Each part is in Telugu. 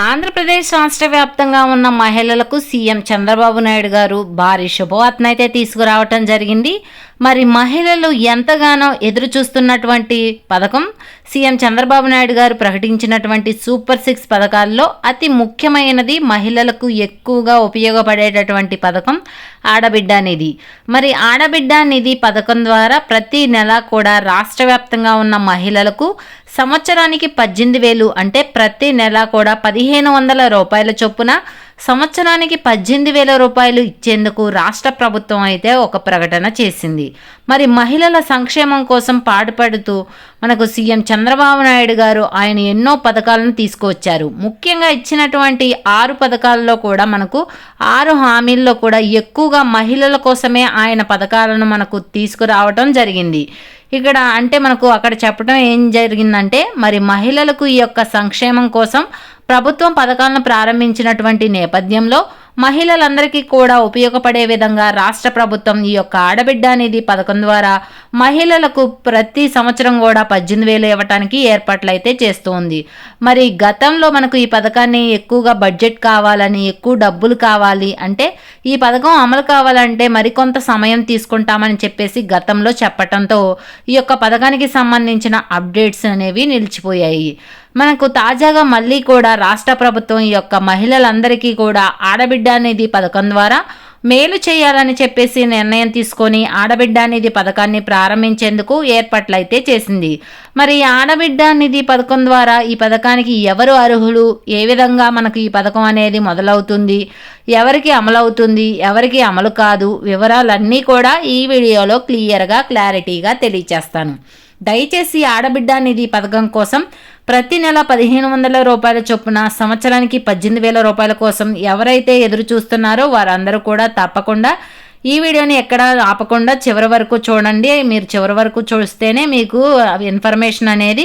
ఆంధ్రప్రదేశ్ రాష్ట్ర వ్యాప్తంగా ఉన్న మహిళలకు సీఎం చంద్రబాబు నాయుడు గారు భారీ శుభవార్తనైతే అయితే తీసుకురావటం జరిగింది. మరి మహిళలు ఎంతగానో ఎదురు చూస్తున్నటువంటి పథకం? సీఎం చంద్రబాబు నాయుడు గారు ప్రకటించినటువంటి సూపర్ సిక్స్ పథకాల్లో అతి ముఖ్యమైనది మహిళలకు ఎక్కువగా ఉపయోగపడేటటువంటి పథకం ఆడబిడ్డ నిధి. మరి ఆడబిడ్డ నిధి పథకం ద్వారా ప్రతి నెల కూడా రాష్ట్ర వ్యాప్తంగా ఉన్న మహిళలకు సంవత్సరానికి పద్దెనిమిది వేలు అంటే ప్రతి నెల కూడా పదిహేను వందల రూపాయల చొప్పున సంవత్సరానికి పద్దెనిమిది వేల రూపాయలు ఇచ్చేందుకు రాష్ట్ర ప్రభుత్వం అయితే ఒక ప్రకటన చేసింది. మరి మహిళల సంక్షేమం కోసం పాటుపడుతూ మనకు సీఎం చంద్రబాబు నాయుడు గారు ఆయన ఎన్నో పథకాలను తీసుకువచ్చారు. ముఖ్యంగా ఇచ్చినటువంటి ఆరు పథకాల్లో కూడా మనకు ఆరు హామీల్లో కూడా ఎక్కువగా మహిళల కోసమే ఆయన పథకాలను మనకు తీసుకురావటం జరిగింది. ఇక్కడ అంటే మనకు అక్కడ చెప్పడం ఏం జరిగిందంటే మరి మహిళలకు ఈ యొక్క సంక్షేమం కోసం ప్రభుత్వం పథకాలను ప్రారంభించినటువంటి నేపథ్యంలో మహిళలందరికీ కూడా ఉపయోగపడే విధంగా రాష్ట్ర ప్రభుత్వం ఈ యొక్క ఆడబిడ్డ అనేది పథకం ద్వారా మహిళలకు ప్రతి సంవత్సరం కూడా పద్దెనిమిది వేలు ఇవ్వటానికి ఏర్పాట్లు అయితే చేస్తుంది. మరి గతంలో మనకు ఈ పథకాన్ని ఎక్కువగా బడ్జెట్ కావాలని ఎక్కువ డబ్బులు కావాలి అంటే ఈ పథకం అమలు కావాలంటే మరికొంత సమయం తీసుకుంటామని చెప్పేసి గతంలో చెప్పటంతో ఈ యొక్క పథకానికి సంబంధించిన అప్డేట్స్ అనేవి నిలిచిపోయాయి. మనకు తాజాగా మళ్ళీ కూడా రాష్ట్ర ప్రభుత్వం ఈ యొక్క మహిళలందరికీ కూడా ఆడబిడ్డ అనేది పథకం ద్వారా మేలు చేయాలని చెప్పేసి నిర్ణయం తీసుకొని ఆడబిడ్డ నిధి పథకాన్ని ప్రారంభించేందుకు ఏర్పాట్లయితే చేసింది. మరి ఆడబిడ్డ నిధి పథకం ద్వారా ఈ పథకానికి ఎవరు అర్హులు? ఏ విధంగా మనకు ఈ పథకం అనేది మొదలవుతుంది? ఎవరికి అమలవుతుంది? ఎవరికి అమలు కాదు? వివరాలన్నీ కూడా ఈ వీడియోలో క్లియర్గా క్లారిటీగా తెలియచేస్తాను. దయచేసి ఆడబిడ్డ నిధి పథకం కోసం ప్రతి నెల పదిహేను వందల రూపాయల చొప్పున సంవత్సరానికి పద్దెనిమిది వేల రూపాయల కోసం ఎవరైతే ఎదురు చూస్తున్నారో వారందరూ కూడా తప్పకుండా ఈ వీడియోని ఎక్కడ ఆపకుండా చివరి వరకు చూడండి. మీరు చివరి వరకు చూస్తేనే మీకు ఇన్ఫర్మేషన్ అనేది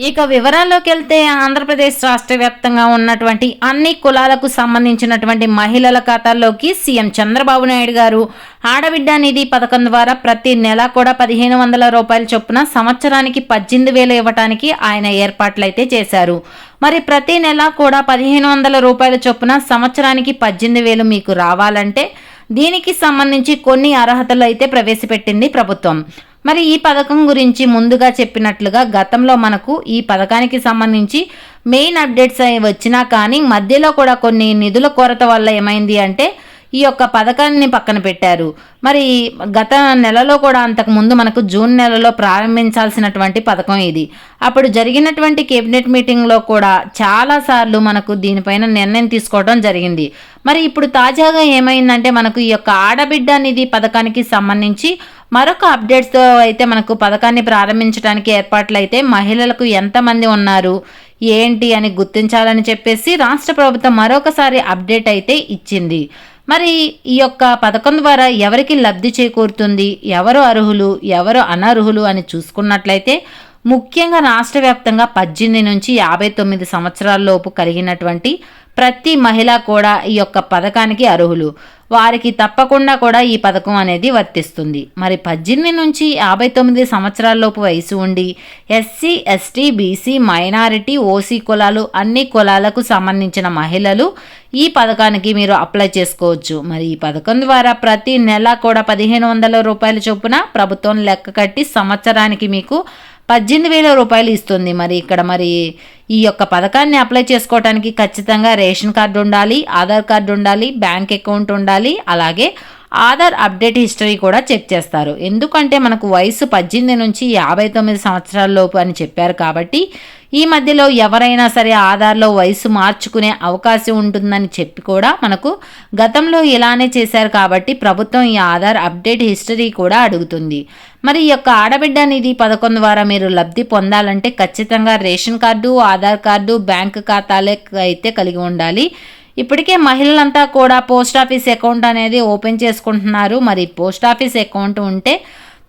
ఇక వివరాల్లోకి వెళ్తే ఆంధ్రప్రదేశ్ రాష్ట్ర వ్యాప్తంగా ఉన్నటువంటి అన్ని కులాలకు సంబంధించినటువంటి మహిళల ఖాతాల్లోకి సీఎం చంద్రబాబు నాయుడు గారు ఆడబిడ్డ నిధి పథకం ద్వారా ప్రతి నెల కూడా పదిహేను వందల రూపాయల చొప్పున సంవత్సరానికి పద్దెనిమిది వేలు ఇవ్వటానికి ఆయన ఏర్పాట్లయితే చేశారు. మరి ప్రతి నెల కూడా పదిహేను వందల రూపాయల చొప్పున సంవత్సరానికి పద్దెనిమిది వేలు మీకు రావాలంటే దీనికి సంబంధించి కొన్ని అర్హతలు అయితే ప్రవేశపెట్టింది ప్రభుత్వం. మరి ఈ పథకం గురించి ముందుగా చెప్పినట్లుగా గతంలో మనకు ఈ పథకానికి సంబంధించి మెయిన్ అప్డేట్స్ వచ్చినా కానీ మధ్యలో కూడా కొన్ని నిధుల కొరత వల్ల ఏమైంది అంటే ఈ యొక్క పథకాన్ని పక్కన పెట్టారు. మరి గత నెలలో కూడా అంతకు ముందు మనకు జూన్ నెలలో ప్రారంభించాల్సినటువంటి పథకం ఇది. అప్పుడు జరిగినటువంటి కేబినెట్ మీటింగ్లో కూడా చాలాసార్లు మనకు దీనిపైన నిర్ణయం తీసుకోవడం జరిగింది. మరి ఇప్పుడు తాజాగా ఏమైందంటే మనకు ఈ యొక్క ఆడబిడ్డ నిధి పథకానికి సంబంధించి మరొక అప్డేట్స్తో అయితే మనకు పథకాన్ని ప్రారంభించడానికి ఏర్పాట్లు అయితే మహిళలకు ఎంతమంది ఉన్నారు ఏంటి అని గుర్తించాలని చెప్పేసి రాష్ట్ర ప్రభుత్వం మరొకసారి అప్డేట్ అయితే ఇచ్చింది. మరి ఈ యొక్క పథకం ద్వారా ఎవరికి లబ్ధి చేకూరుతుంది ఎవరు అర్హులు ఎవరు అనర్హులు అని చూసుకున్నట్లయితే ముఖ్యంగా రాష్ట్ర వ్యాప్తంగా పద్దెనిమిది నుంచి యాభై తొమ్మిది సంవత్సరాల్లోపు కలిగినటువంటి ప్రతి మహిళ కూడా ఈ యొక్క పథకానికి అర్హులు. వారికి తప్పకుండా కూడా ఈ పథకం అనేది వర్తిస్తుంది. మరి పద్దెనిమిది నుంచి యాభై తొమ్మిది సంవత్సరాలలోపు వయసు ఉండి SC ST BC minority OC కులాలు అన్ని కులాలకు సంబంధించిన మహిళలు ఈ పథకానికి మీరు అప్లై చేసుకోవచ్చు. మరి ఈ పథకం ద్వారా ప్రతి నెల కూడా పదిహేను వందల రూపాయల చొప్పున ప్రభుత్వం లెక్క కట్టి సంవత్సరానికి మీకు పద్దెనిమిది వేల రూపాయలు ఇస్తుంది మరి ఇక్కడ మరి ఈ యొక్క పథకాన్ని అప్లై చేసుకోవడానికి ఖచ్చితంగా రేషన్ కార్డు ఉండాలి ఆధార్ కార్డు ఉండాలి బ్యాంక్ అకౌంట్ ఉండాలి అలాగే ఆధార్ అప్డేట్ హిస్టరీ కూడా చెక్ చేస్తారు. ఎందుకంటే మనకు వయసు పద్దెనిమిది నుంచి యాభై తొమ్మిది సంవత్సరాల లోపు అని చెప్పారు కాబట్టి ఈ మధ్యలో ఎవరైనా సరే ఆధార్లో వయసు మార్చుకునే అవకాశం ఉంటుందని చెప్పి కూడా మనకు గతంలో ఇలానే చేశారు కాబట్టి ప్రభుత్వం ఈ ఆధార్ అప్డేట్ హిస్టరీ కూడా అడుగుతుంది. మరి ఈ యొక్క ఆడబిడ్డ నిధి పథకం ద్వారా మీరు లబ్ధి పొందాలంటే ఖచ్చితంగా ration card Aadhaar card bank ఖాతాలే అయితే కలిగి ఉండాలి. ఇప్పటికే మహిళలంతా కూడా పోస్ట్ ఆఫీస్ అకౌంట్ అనేది ఓపెన్ చేసుకుంటున్నారు. మరి పోస్ట్ ఆఫీస్ అకౌంట్ ఉంటే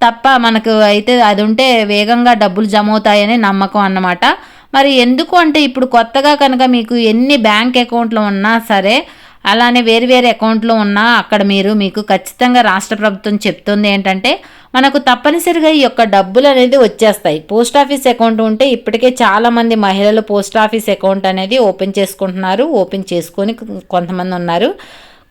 తప్ప మనకు అయితే అది ఉంటే వేగంగా డబ్బులు జమ అవుతాయనే నమ్మకం అన్నమాట. మరి ఎందుకు అంటే ఇప్పుడు కొత్తగా కనుక మీకు ఎన్ని బ్యాంక్ అకౌంట్లు ఉన్నా సరే అలానే వేరు వేరు అకౌంట్లు ఉన్నా అక్కడ మీరు మీకు ఖచ్చితంగా రాష్ట్ర ప్రభుత్వం చెప్తుంది ఏంటంటే మనకు తప్పనిసరిగా ఈ యొక్క డబ్బులు అనేది వచ్చేస్తాయి. పోస్ట్ ఆఫీస్ అకౌంట్ ఉంటే ఇప్పటికే చాలామంది మహిళలు పోస్ట్ ఆఫీస్ అకౌంట్ అనేది ఓపెన్ చేసుకుంటున్నారు. ఓపెన్ చేసుకొని కొంతమంది ఉన్నారు.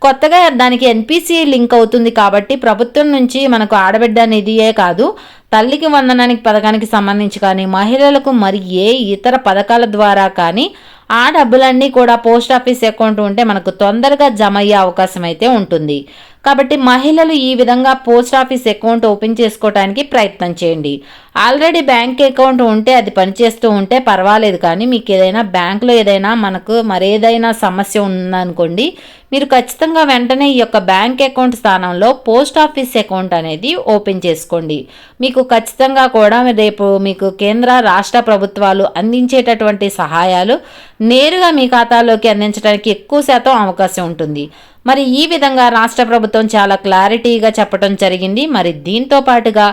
కొత్తగా దానికి ఎన్పిసి లింక్ అవుతుంది కాబట్టి ప్రభుత్వం నుంచి మనకు ఆడబిడ్డ నిధియే కాదు తల్లికి వందనానికి పథకానికి సంబంధించి కానీ మహిళలకు మరి ఏ ఇతర పథకాల ద్వారా కానీ ఆ డబ్బులన్నీ కూడా పోస్ట్ ఆఫీస్ అకౌంట్ ఉంటే మనకు తొందరగా జమ అయ్యే అవకాశం అయితే ఉంటుంది. కాబట్టి మహిళలు ఈ విధంగా పోస్ట్ ఆఫీస్ అకౌంట్ ఓపెన్ చేసుకోవడానికి ప్రయత్నం చేయండి. ఆల్రెడీ బ్యాంక్ అకౌంట్ ఉంటే అది పనిచేస్తూ ఉంటే పర్వాలేదు కానీ మీకు ఏదైనా బ్యాంకులో ఏదైనా మనకు మరేదైనా సమస్య ఉందనుకోండి మీరు ఖచ్చితంగా వెంటనే ఈ యొక్క బ్యాంక్ అకౌంట్ స్థానంలో పోస్ట్ ఆఫీస్ అకౌంట్ అనేది ఓపెన్ చేసుకోండి. మీకు ఖచ్చితంగా కూడా రేపు మీకు కేంద్ర రాష్ట్ర ప్రభుత్వాలు అందించేటటువంటి సహాయాలు నేరుగా మీ ఖాతాలోకి అందించడానికి ఎక్కువ శాతం అవకాశం ఉంటుంది. మరి ఈ విధంగా రాష్ట్ర ప్రభుత్వం చాలా క్లారిటీగా చెప్పడం జరిగింది. మరి దీంతో పాటుగా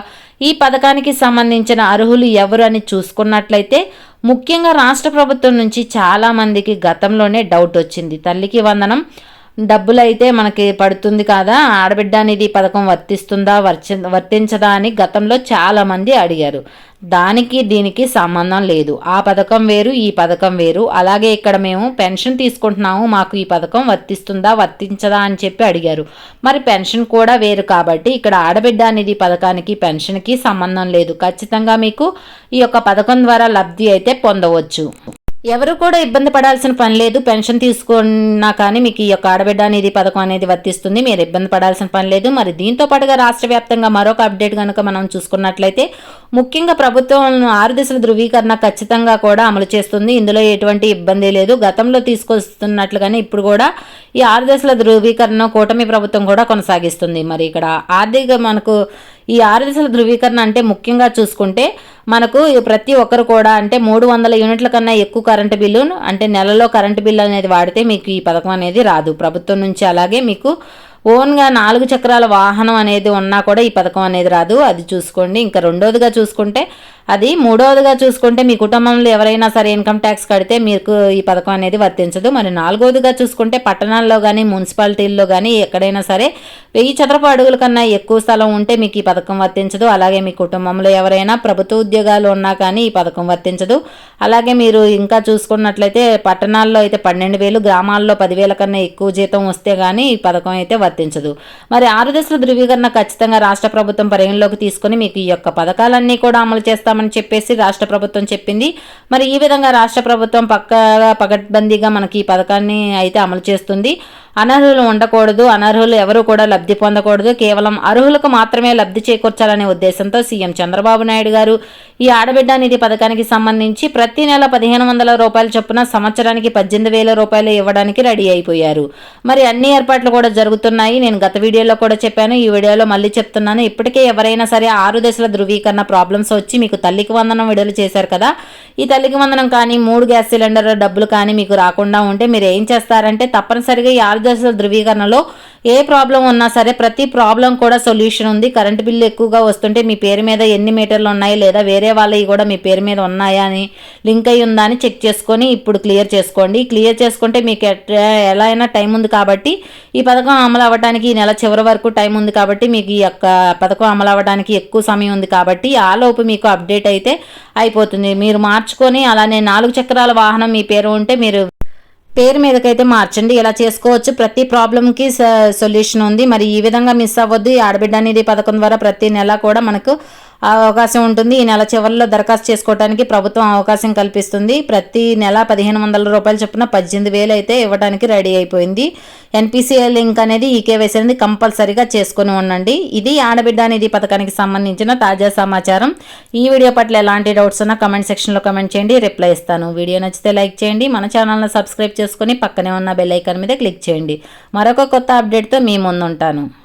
ఈ పథకానికి సంబంధించిన అర్హులు ఎవరు అని చూసుకున్నట్లయితే ముఖ్యంగా రాష్ట్ర ప్రభుత్వం నుంచి చాలామందికి గతంలోనే డౌట్ వచ్చింది. తల్లికి వందనం డబ్బులు అయితే మనకి పడుతుంది కాదా? ఆడబిడ్డ అనేది పథకం వర్తిస్తుందా వర్చి వర్తించదా అని గతంలో చాలామంది అడిగారు. దానికి దీనికి సంబంధం లేదు. ఆ పథకం వేరు ఈ పథకం వేరు. అలాగే ఇక్కడ మేము పెన్షన్ తీసుకుంటున్నాము మాకు ఈ పథకం వర్తిస్తుందా వర్తించదా అని చెప్పి అడిగారు. మరి పెన్షన్ కూడా వేరు కాబట్టి ఇక్కడ ఆడబిడ్డ అనేది పథకానికి పెన్షన్కి సంబంధం లేదు. ఖచ్చితంగా మీకు ఈ యొక్క పథకం ద్వారా లబ్ధి అయితే పొందవచ్చు. ఎవరు కూడా ఇబ్బంది పడాల్సిన పని లేదు. పెన్షన్ తీసుకున్నా కానీ మీకు ఈ యొక్క ఆడబిడ్డ అనేది పథకం అనేది వర్తిస్తుంది. మీరు ఇబ్బంది పడాల్సిన పని లేదు. మరి దీంతో పాటుగా రాష్ట్ర వ్యాప్తంగా మరొక అప్డేట్ కనుక మనం చూసుకున్నట్లయితే ముఖ్యంగా ప్రభుత్వం ఆరు దశల ధృవీకరణ ఖచ్చితంగా కూడా అమలు చేస్తుంది. ఇందులో ఎటువంటి ఇబ్బంది లేదు. గతంలో తీసుకొస్తున్నట్లుగానే ఇప్పుడు కూడా ఈ ఆరు దశల ధృవీకరణ కూటమి ప్రభుత్వం కూడా కొనసాగిస్తుంది. మరి ఇక్కడ ఆర్థిక మనకు ఈ ఆరు దశల ధృవీకరణ అంటే ముఖ్యంగా చూసుకుంటే మనకు ప్రతి ఒక్కరు కూడా అంటే మూడు వందల యూనిట్ల కన్నా ఎక్కువ కరెంటు బిల్లు అంటే నెలలో కరెంటు బిల్లు అనేది వాడితే మీకు ఈ పథకం అనేది రాదు. ప్రభుత్వం నుంచి అలాగే మీకు ఓన్గా నాలుగు చక్రాల వాహనం అనేది ఉన్నా కూడా ఈ పథకం అనేది రాదు. అది చూసుకోండి. ఇంకా రెండోదిగా చూసుకుంటే అది మూడవదిగా చూసుకుంటే మీ కుటుంబంలో ఎవరైనా సరే ఇన్కమ్ ట్యాక్స్ కడితే మీకు ఈ పథకం అనేది వర్తించదు. మరి నాలుగవదిగా చూసుకుంటే పట్టణాల్లో కానీ మున్సిపాలిటీల్లో కానీ ఎక్కడైనా సరే వెయ్యి చదరపు అడుగుల కన్నా ఎక్కువ స్థలం ఉంటే మీకు ఈ పథకం వర్తించదు. అలాగే మీ కుటుంబంలో ఎవరైనా ప్రభుత్వ ఉద్యోగాలు ఉన్నా కానీ ఈ పథకం వర్తించదు. అలాగే మీరు ఇంకా చూసుకున్నట్లయితే పట్టణాల్లో అయితే పన్నెండు వేలు గ్రామాల్లో పదివేల కన్నా ఎక్కువ జీతం వస్తే కానీ ఈ పథకం అయితే వర్తించదు. మరి ఆరు దశల ధృవీకరణ ఖచ్చితంగా రాష్ట్ర ప్రభుత్వం పరిగణలోకి తీసుకుని మీకు ఈ యొక్క పథకాలన్నీ కూడా అమలు చేస్తాం చేస్తామని చెప్పేసి రాష్ట్ర ప్రభుత్వం చెప్పింది. మరి ఈ విధంగా రాష్ట్ర ప్రభుత్వం పక్కగా పకడ్బందీగా మనకి ఈ పథకాన్ని అయితే అమలు చేస్తుంది. అనర్హులు ఉండకూడదు అనర్హులు ఎవరు కూడా లబ్ధి పొందకూడదు. కేవలం అర్హులకు మాత్రమే లబ్ధి చేకూర్చాలనే ఉద్దేశంతో సీఎం చంద్రబాబు నాయుడు గారు ఈ ఆడబిడ్డ నిధి పథకానికి సంబంధించి ప్రతి నెల పదిహేను వందల రూపాయల చొప్పున సంవత్సరానికి పద్దెనిమిది వేల రూపాయలు ఇవ్వడానికి రెడీ అయిపోయారు. మరి అన్ని ఏర్పాట్లు కూడా జరుగుతున్నాయి. నేను గత వీడియోలో కూడా చెప్పాను. ఈ వీడియోలో మళ్ళీ చెప్తున్నాను. ఇప్పటికే ఎవరైనా సరే ఆరు దశల ధృవీకరణ ప్రాబ్లమ్స్ వచ్చి మీకు తల్లికి వందనం విడుదల చేశారు కదా. ఈ తల్లికి వందనం కానీ మూడు గ్యాస్ సిలిండర్ డబ్బులు కానీ మీకు రాకుండా ఉంటే మీరు ఏం చేస్తారంటే తప్పనిసరిగా ఈ ఆరు దశల ధృవీకరణలో ఏ ప్రాబ్లం ఉన్నా సరే ప్రతి ప్రాబ్లం కూడా సొల్యూషన్ ఉంది. కరెంటు బిల్లు ఎక్కువగా వస్తుంటే మీ పేరు మీద ఎన్ని మీటర్లు ఉన్నాయి లేదా వేరే వాళ్ళవి కూడా మీ పేరు మీద ఉన్నాయా అని లింక్ అయి ఉందా అని చెక్ చేసుకొని ఇప్పుడు క్లియర్ చేసుకోండి. క్లియర్ చేసుకుంటే మీకు ఎలా అయినా టైం ఉంది కాబట్టి ఈ పథకం అమలు అవ్వడానికి ఈ నెల చివరి వరకు టైం ఉంది కాబట్టి మీకు ఈ యొక్క పథకం అమలు అవ్వడానికి ఎక్కువ సమయం ఉంది కాబట్టి ఆలోపు మీకు అప్డేట్ అయితే అయిపోతుంది. మీరు మార్చుకొని అలానే నాలుగు చక్రాల వాహనం మీ పేరు ఉంటే మీరు పేరు మీదకైతే మార్చండి. ఇలా చేసుకోవచ్చు. ప్రతి ప్రాబ్లంకి సొల్యూషన్ ఉంది. మరి ఈ విధంగా మిస్ అవ్వద్దు. ఈ ఆడబిడ్డ అనేది పథకం ద్వారా ప్రతి నెల కూడా మనకు అవకాశం ఉంటుంది. ఈ నెల చివరిలో దరఖాస్తు చేసుకోవడానికి ప్రభుత్వం అవకాశం కల్పిస్తుంది. ప్రతి నెల పదిహేను వందల రూపాయలు చొప్పున పద్దెనిమిది వేలు అయితే ఇవ్వడానికి రెడీ అయిపోయింది. ఎన్పిసిఐ లింక్ అనేది ఈ కేవైసీ అనేది కంపల్సరీగా చేసుకుని ఉండండి. ఇది ఆడబిడ్డ అనేది పథకానికి సంబంధించిన తాజా సమాచారం. ఈ వీడియో పట్ల ఎలాంటి డౌట్స్ ఉన్నా కమెంట్ సెక్షన్లో కమెంట్ చేయండి. రిప్లై ఇస్తాను. వీడియో నచ్చితే లైక్ చేయండి. మన ఛానల్ని సబ్స్క్రైబ్ చేసుకుని పక్కనే ఉన్న బెల్ ఐకాన్ మీద క్లిక్ చేయండి. మరొక కొత్త అప్డేట్తో మీ ముందుంటాను.